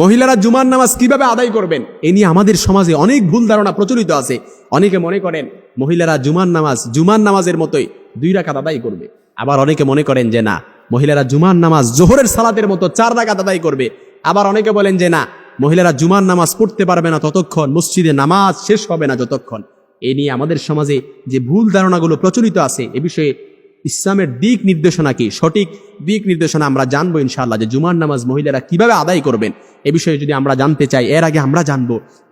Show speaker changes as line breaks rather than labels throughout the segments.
মহিলারা জুমার নামাজ কীভাবে আদায় করবেন? এ নিয়ে আমাদের সমাজে অনেক ভুল ধারণা প্রচলিত আছে। অনেকে মনে করেন, মহিলারা জুমার নামাজ, জুমার নামাজের মতোই দুই রাকাত আদায় করবে। আবার অনেকে মনে করেন যে না, মহিলারা জুমার নামাজ জোহরের সালাতের মতো চার রাকাত আদায় করবে। আবার অনেকে বলেন যে না, মহিলারা জুমার নামাজ পড়তে পারবে না ততক্ষণ, মসজিদে নামাজ শেষ হবে না যতক্ষণ। এ নিয়ে আমাদের সমাজে যে ভুল ধারণাগুলো প্রচলিত আছে, এ বিষয়ে ইসলামের দিক নির্দেশনা কি? সঠিক দিক নির্দেশনা আমরা জানব ইনশাআল্লাহ যে জুমার নামাজ মহিলারা কীভাবে আদায় করবেন? এ বিষয়ে যদি আমরা জানতে চাই, এর আগে আমরা জানব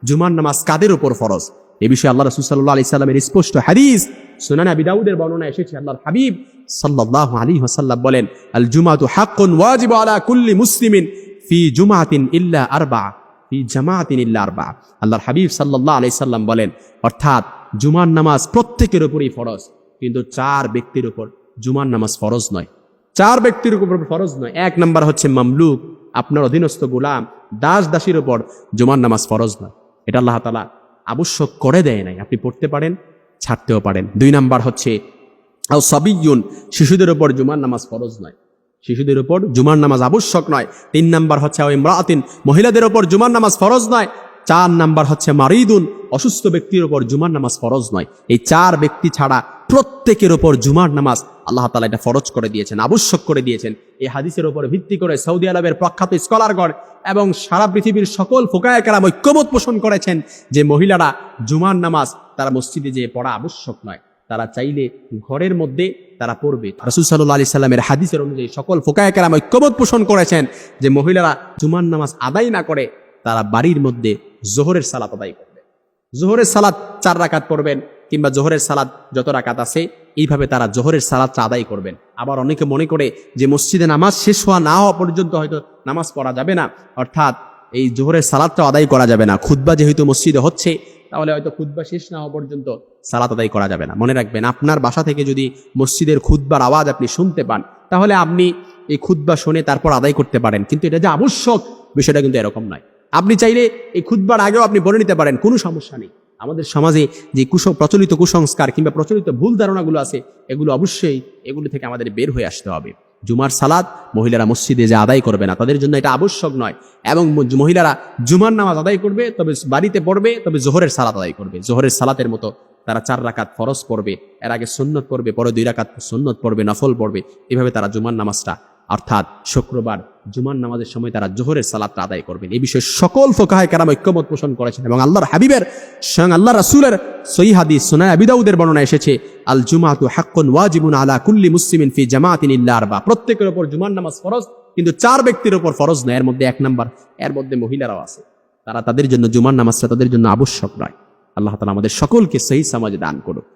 জুমার নামাজ কাদের উপর ফরজ? এ বিষয়ে আল্লাহ রসুল সাল্লাহ আলি সাল্লামের স্পষ্ট হাদিস সুনানা বিদাউদের বর্ণনা এসেছে। আল্লাহর হাবিব সাল্লাহ আলী হাসাল্লাম বলেন আল জুমাতু হাক্কুন ওয়াজিব কুল্লি মুসলিমিন ফি জুমাতিন ইল্লা আরবা ফি জামাতিন ইল্লা আরবা আল্লাহর হাবিব সাল্লাহ আলি সাল্লাম বলেন, অর্থাৎ জুমার নামাজ প্রত্যেকের উপরই ফরজ। কিন্তু চার ব্যক্তির উপর জুমার নামাজ ফরজ নয়। চার ব্যক্তির উপর ফরজ নয়। এক নাম্বার হচ্ছে মামলুক, আপনার অধীনস্থ গোলাম, দাস দাসীর উপর জুমার নামাজ ফরজ নয়। এটা আল্লাহ তালা আবশ্যক করে দেয় নাই। আপনি পড়তে পারেন, ছাড়তেও পারেন। দুই নাম্বার হচ্ছে, আও সাবিয়ুন শিশুদের উপর জুমার নামাজ ফরজ নয়। শিশুদের উপর জুমার নামাজ আবশ্যক নয়। তিন নাম্বার হচ্ছে ইমরাতিন, মহিলাদের উপর জুমার নামাজ ফরজ নয়। চার নাম্বার হচ্ছে, মারিদুন, অসুস্থ ব্যক্তির উপর জুমার নামাজ ফরজ নয়। এই চার ব্যক্তি ছাড়া প্রত্যেকের ওপর জুমার নামাজ আল্লাহ তালা এটা ফরজ করে দিয়েছেন, আবশ্যক করে দিয়েছেন। এই হাদিসের উপর ভিত্তি করে সৌদি আরবের প্রখ্যাত স্কলারগণ এবং সারা পৃথিবীর সকল ফোকায় কারাম ঐক্যমত পোষণ করেছেন যে মহিলারা জুমার নামাজ তারা মসজিদে যেয়ে পড়া আবশ্যক নয়। তারা চাইলে ঘরের মধ্যে তারা পড়বে। রসুল সাল্লাহ আলি সাল্লামের হাদিসের অনুযায়ী সকল ফোকায় কারাম ঐক্যমত পোষণ করেছেন যে মহিলারা জুমার নামাজ আদায় না করে তারা বাড়ির মধ্যে জোহরের সালাত আদায় করবে। জোহরের সালাদ চার রাকাত পড়বেন কিংবা জোহরের সালাদ যত রাকাত আছে, এইভাবে তারা জোহরের সালাদটা আদায় করবেন। আবার অনেকে মনে করে যে মসজিদে নামাজ শেষ হওয়া না হওয়া পর্যন্ত হয়তো নামাজ পড়া যাবে না। অর্থাৎ এই জোহরের সালাদটা আদায় করা যাবে না। খুদ্া যেহেতু মসজিদে হচ্ছে, তাহলে হয়তো খুদ্া শেষ না হওয়া পর্যন্ত সালাত আদায় করা যাবে না। মনে রাখবেন, আপনার বাসা থেকে যদি মসজিদের খুদ্বার আওয়াজ আপনি শুনতে পান, তাহলে আপনি এই খুদ্া শুনে তারপর আদায় করতে পারেন। কিন্তু এটা যে আবশ্যক, বিষয়টা কিন্তু এরকম নয়। আপনি চাইলে এই খুদ্বার আগেও আপনি বলে নিতে পারেন, কোনো সমস্যা নেই। আমাদের সমাজে যে কুস প্রচলিত কুসংস্কার কিংবা প্রচলিত ভুল ধারণাগুলো আছে, এগুলো অবশ্যই এগুলো থেকে আমাদের বের হয়ে আসতে হবে। জুমার সালাদ মহিলারা মসজিদে যে আদায় করবে না, তাদের জন্য এটা আবশ্যক নয়। এবং মহিলারা জুমার নামাজ আদায় করবে, তবে বাড়িতে পড়বে, তবে জোহরের সালাত আদায় করবে। জোহরের সালাতের মতো তারা চার রাকাত ফরজ পড়বে, এর আগে সুন্নত পড়বে, পরে দুই রাকাত সুন্নত পড়বে, নফল পড়বে। এভাবে তারা জুমার নামাজটা অর্থাৎ শুক্রবার জুমার নামাজের সময় তারা জোহরের সালাতটা আদায় করবেন। এই বিষয়ে সকল ফোকাহায় কারাম ঐক্যমত পোষণ করেছেন এবং আল্লাহর হাবিবের স্বয়ং আল্লাহ রাসুলের সই হাদিস সোনায় আবিদাউদের বর্ণনা এসেছে, আল জুমাতু হাক্কুন ওয়াজিবুন আলা কুল্লি মুসলিমিন ফি জামাতিন ইল্লা আরবা। প্রত্যেকের উপর জুমার নামাজ ফরজ, কিন্তু চার ব্যক্তির উপর ফরজ নয়, এর মধ্যে এক নাম্বার, এর মধ্যে মহিলারাও আছে। তারা তাদের জন্য জুমার নামাজটা তাদের জন্য আবশ্যক নয়। আল্লাহ তালা আমাদের সকলকে সহি সমাজে দান করুক।